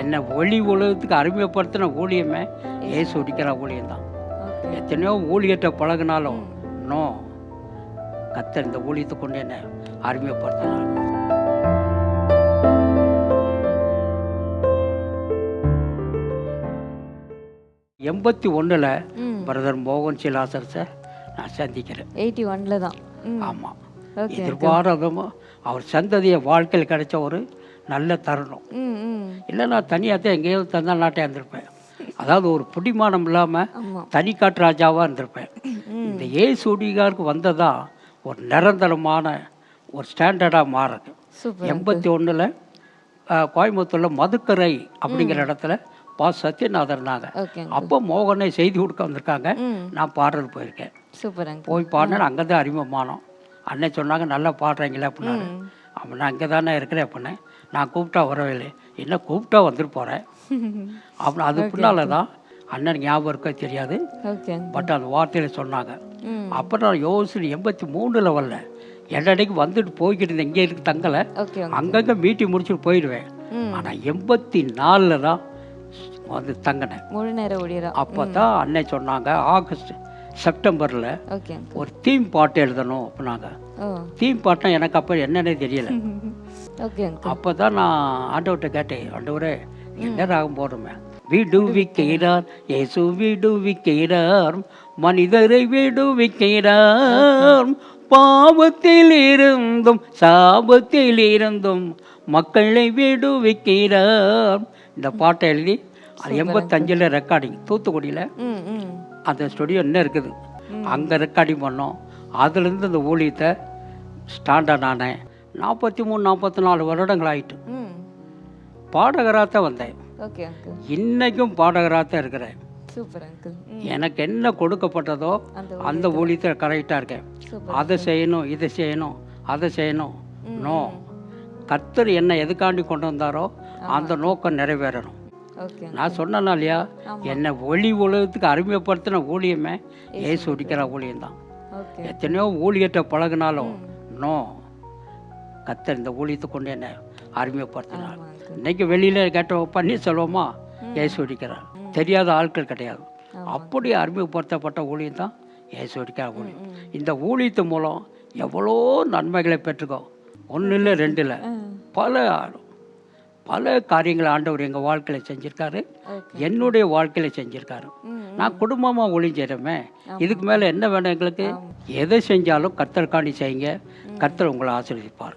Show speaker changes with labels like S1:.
S1: என்னை ஒளி உலகத்துக்கு அறிமுகப்படுத்தின ஊழியமே ஏசு ஒடிக்கிற ஊழியம் தான் எத்தனையோ ஊழியத்தை பழகினாலும் நோ கத்தர் இந்த ஊழியத்தை கொண்டு என்ன அறிமுகப்படுத்தினார். எண்பத்தி ஒன்றில் பிரதர் மோகன் சிலாசரசை நான் சந்திக்கிறேன்.
S2: எயிட்டி ஒன்ல தான்.
S1: ஆமாம் எதிர்பாராதமாக அவர் சந்ததிய வாழ்க்கையில் கிடைச்ச ஒரு நல்ல தருணம். இல்லை நான் தனியாக தான் எங்கேயோ தந்தா நாட்டே இருந்திருப்பேன். அதாவது ஒரு பிடிமானம் இல்லாமல் தனிக்காட்டு ராஜாவாக இருந்திருப்பேன். இந்த ஏசு ஒடிகாருக்கு வந்ததா ஒரு நிரந்தரமான ஒரு ஸ்டாண்டர்டாக மாறுது. எண்பத்தி ஒன்றில் கோயம்புத்தூரில் மதுக்கரை அப்படிங்கிற இடத்துல பா. சத்யநாதர்
S2: ஓகே
S1: அப்போ மோகனை செய்தி கொடுக்க வந்திருக்காங்க. நான் பாடுறது போயிருக்கேன். போய் பாடினேன் அங்கே தான் அறிமுகமானோம். அண்ணன் சொன்னாங்க நல்லா பாடுறீங்களே அப்படின்னாரு. அப்போ நான் அங்கே தானே இருக்கிறேன் அப்படின்னேன். நான் கூப்பிட்டா வரவே இல்லை என்ன கூப்பிட்டா வந்துட்டு போகிறேன் அப்புறம் அது பின்னால தான் அண்ணன் ஞாபகம் இருக்க தெரியாது. பட் அந்த வார்த்தையில் சொன்னாங்க. அப்புறம் நான் யோசனை எண்பத்தி மூணில் வரல. என்னடைக்கு வந்துட்டு போய்கிட்டு இருந்தேன் இங்கே இருக்கு தங்கலை. அங்கங்கே மீட்டிங் முடிச்சுட்டு போயிடுவேன். ஆனால் எண்பத்தி நாலில் தான் வந்து தங்கினேன்.
S2: முழு நேர ஊழியரா
S1: அப்போ தான் அண்ணன் சொன்னாங்க ஆகஸ்ட் செப்டம்பரில் ஒரு தீம் பாட்டு எழுதணும் அப்படின்னாங்க. தீம் பாட்டுனா எனக்கு அப்போ என்னன்னே தெரியல. அப்போ தான் நான் ஆண்டவர்கிட்ட கேட்டேன் ஆண்டவரே என்ன ராகம் போடுமே விடுவிக்கிறார் இயேசு விடுவிக்கிறார் மனிதரை விடுவிக்கிறார். பாவத்தில் இருந்தும் சாபத்தில் இருந்தும் மக்களை விடுவிக்கிறார். இந்த பாட்டை எழுதி அது எண்பத்தஞ்சில் ரெக்கார்டிங் தூத்துக்குடியில். அந்த ஸ்டுடியோ இன்னும் இருக்குது? அங்கே ரெக்கார்டிங் பண்ணோம். அதுலேருந்து இந்த ஊழியத்தை ஸ்டாண்டர்ட் ஆனேன் நாற்பத்தி மூணு நாற்பத்தி நாலு வருடங்கள் ஆயிட்டு. பாடகராக தான் வந்தேன். இன்னைக்கும் பாடகராக தான் இருக்கிறேன் எனக்கு என்ன கொடுக்கப்பட்டதோ
S2: அந்த
S1: அந்த ஊழியத்தில் கரெக்டாக இருக்கேன். அதை செய்யணும் இதை செய்யணும் அதை செய்யணும். நோ. கர்த்தர் என்னை எதுக்காண்டி கொண்டு வந்தாரோ அந்த நோக்கம் நிறைவேறணும். நான் சொன்னேனா இல்லையா? என்னை ஒளி உலகத்துக்கு அறிமுகப்படுத்தின ஊழியமே ஏசு ஒடிக்கிற ஊழியம் தான் எத்தனையோ ஊழியத்தை பழகினாலும் நோ கத்தர் இந்த ஊழியத்தை கொண்டு என்ன
S2: அங்கிள்
S1: இன்னைக்கு வெளியில கேட்ட பன்னீர்செல்வமா ஏசு ஒடிக்கிறார் தெரியாத ஆட்கள் கிடையாது. அப்படி அறிமுகப்படுத்தப்பட்ட ஊழியம் தான் ஏசு ஒடிக்கிற ஊழியம். இந்த ஊழியத்து மூலம் எவ்வளோ நன்மைகளை பெற்றுக்கோ. ஒன்றும் இல்லை ரெண்டு இல்லை பல பல காரியங்களை ஆண்டவர் எங்கள் வாழ்க்கையில் செஞ்சுருக்காரு. என்னுடைய வாழ்க்கையில் செஞ்சுருக்காரு. நான் குடும்பமாக ஒளி செய்கிறோமே இதுக்கு மேலே என்ன வேணும் எங்களுக்கு? எதை செஞ்சாலும் கத்தர்காண்டி செய்யுங்க. கத்தர் உங்களை ஆசீர்வதிப்பார்.